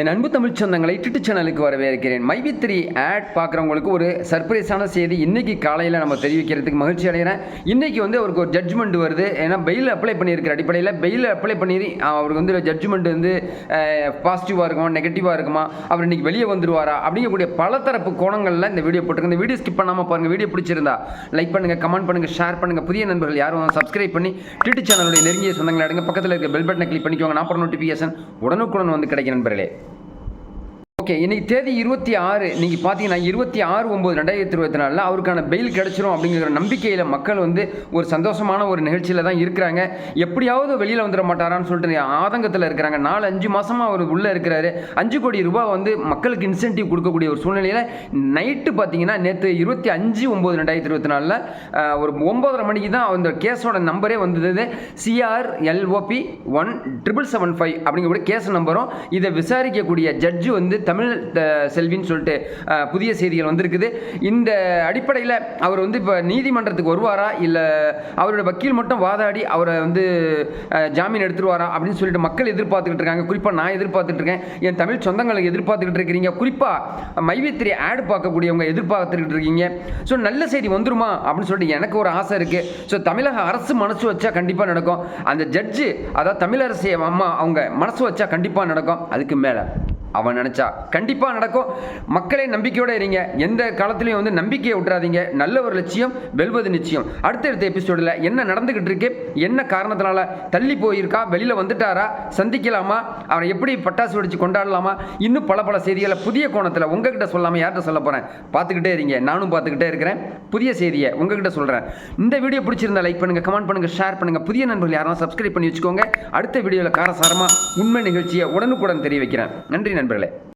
என் அன்பு தமிழ் சொந்தங்களை டிட்டு சேனலுக்கு வரவேற்கிறேன். மைவி த்ரீ ஆட் பார்க்குறவங்களுக்கு ஒரு சர்ப்ரைஸான செய்தி இன்னைக்கு காலையில் நம்ம தெரிவிக்கிறதுக்கு மகிழ்ச்சி அடைகிறேன். இன்னைக்கு வந்து அவருக்கு ஒரு ஜட்ஜ்மெண்ட் வருது. ஏன்னா பெயில் அப்ளை பண்ணியிருக்கிற அடிப்படையில் பெயில் அப்ளை பண்ணி அவருக்கு வந்து ஜட்ஜ்மெண்ட் வந்து பாசிட்டிவாக இருக்குமா நெகட்டிவாக இருக்குமா அவர் இன்னைக்கு வெளியே வந்துருவாரா அப்படிங்கக்கூடிய பல தரப்பு கோணங்களில் இந்த வீடியோ போட்டுருக்கு. இந்த வீடியோ ஸ்கிப் பண்ணாமல் பாருங்கள் வீடியோ பிடிச்சிருந்தா லைக் பண்ணுங்கள் கமெண்ட் பண்ணுங்கள் ஷேர் பண்ணுங்கள் புதிய நண்பர்கள் யாரும் சப்ஸ்கிரைப் பண்ணி டிட்டு சேனலுடைய நெருங்கிய சொந்தங்களை அடங்க. பக்கத்தில் இருக்க பெல் பட்டனை கிளிக் பண்ணிக்கோங்க. நான் நோட்டிஃபிகேஷன் உடனுக்குடன் வந்து கிடைக்கும் நண்பர்களே. ஓகே இன்னைக்கு தேதி இருபத்தி ஆறு நீங்கள் பார்த்தீங்கன்னா இருபத்தி ஆறு ஒம்பது ரெண்டாயிரத்தி இருபத்தி நாலில் அவருக்கான பெயில் கிடைச்சிரும் அப்படிங்கிற நம்பிக்கையில் மக்கள் வந்து ஒரு சந்தோஷமான ஒரு நிகழ்ச்சியில் தான் இருக்கிறாங்க. எப்படியாவது வெளியில் வந்துட மாட்டாரான்னு சொல்லிட்டு ஆதங்கத்தில் இருக்கிறாங்க. நாலு அஞ்சு மாதமாக அவர் உள்ளே இருக்கிறாரு. அஞ்சு கோடி ரூபாய் வந்து மக்களுக்கு இன்சென்டிவ் கொடுக்கக்கூடிய ஒரு சூழ்நிலையில் நைட்டு பார்த்தீங்கன்னா நேற்று இருபத்தி அஞ்சு ஒம்பது ரெண்டாயிரத்தி இருபத்தி நாலில் ஒரு ஒம்பதரை மணிக்கு தான் அந்த கேஸோட நம்பரே வந்தது CR LOP one triple seven five அப்படிங்கக்கூடிய கேஸ் நம்பரும் இதை விசாரிக்கக்கூடிய ஜட்ஜு வந்து தமிழ் த- செல்வின்னு சொல்லிட்டு புதிய செய்திகள் வந்திருக்குது. இந்த அடிப்படையில் அவர் வந்து இப்போ நீதிமன்றத்துக்கு வருவாரா? இல்லை அவரோட வக்கீல் மட்டும் வாதாடி அவரை வந்து ஜாமீன் எடுத்துருவாரா? அப்படின்னு சொல்லிட்டு மக்கள் எதிர்பார்த்துக்கிட்டு இருக்காங்க. குறிப்பாக நான் எதிர்பார்த்துட்டு இருக்கேன். என் தமிழ் சொந்தங்களுக்கு எதிர்பார்த்துக்கிட்டு இருக்கிறீங்க. குறிப்பாக மைவித்திரி ஆட் பார்க்கக்கூடியவங்க எதிர்பார்த்துக்கிட்டு இருக்கீங்க. ஸோ நல்ல செய்தி வந்துருமா? அப்படின்னு சொல்லிட்டு எனக்கு ஒரு ஆசை இருக்குது ஸோ தமிழக அரசு மனசு வச்சா கண்டிப்பாக நடக்கும். அந்த ஜட்ஜு அதாவது தமிழரசி அம்மா அவங்க மனசு வச்சா கண்டிப்பாக நடக்கும். அதுக்கு மேலே. அவன் நினச்சா. கண்டிப்பாக நடக்கும். மக்களே நம்பிக்கையோடு இருங்க. எந்த காலத்துலையும் வந்து நம்பிக்கையை விட்டுறாதீங்க. நல்ல ஒரு லட்சியம் வெல்வது நிச்சயம். அடுத்தடுத்த எபிசோடில் என்ன நடந்துக்கிட்டு இருக்கு? என்ன காரணத்தினால தள்ளி போயிருக்கா? வெளியில் வந்துட்டாரா? சந்திக்கலாமா? அவரை எப்படி பட்டாசு வெடிச்சு கொண்டாடலாமா? இன்னும் பல பல செய்திகளை புதிய கோணத்தில் உங்ககிட்ட சொல்லாமல் யார்கிட்ட சொல்ல போகிறேன் பார்த்துக்கிட்டே இருங்க. நானும் பார்த்துக்கிட்டே இருக்கிறேன். புதிய செய்தியை உங்ககிட்ட சொல்கிறேன் இந்த வீடியோ பிடிச்சிருந்தா லைக் பண்ணுங்கள் கமெண்ட் பண்ணுங்கள் ஷேர் பண்ணுங்கள் புதிய நண்பர்கள் யாரும் சப்ஸ்கிரைப் பண்ணி வச்சுக்கோங்க. அடுத்த வீடியோவில் காரசாரமாக உண்மை நிகழ்ச்சியை உடனுக்குடன் தெரிய வைக்கிறேன் நன்றி. நண்பர்களே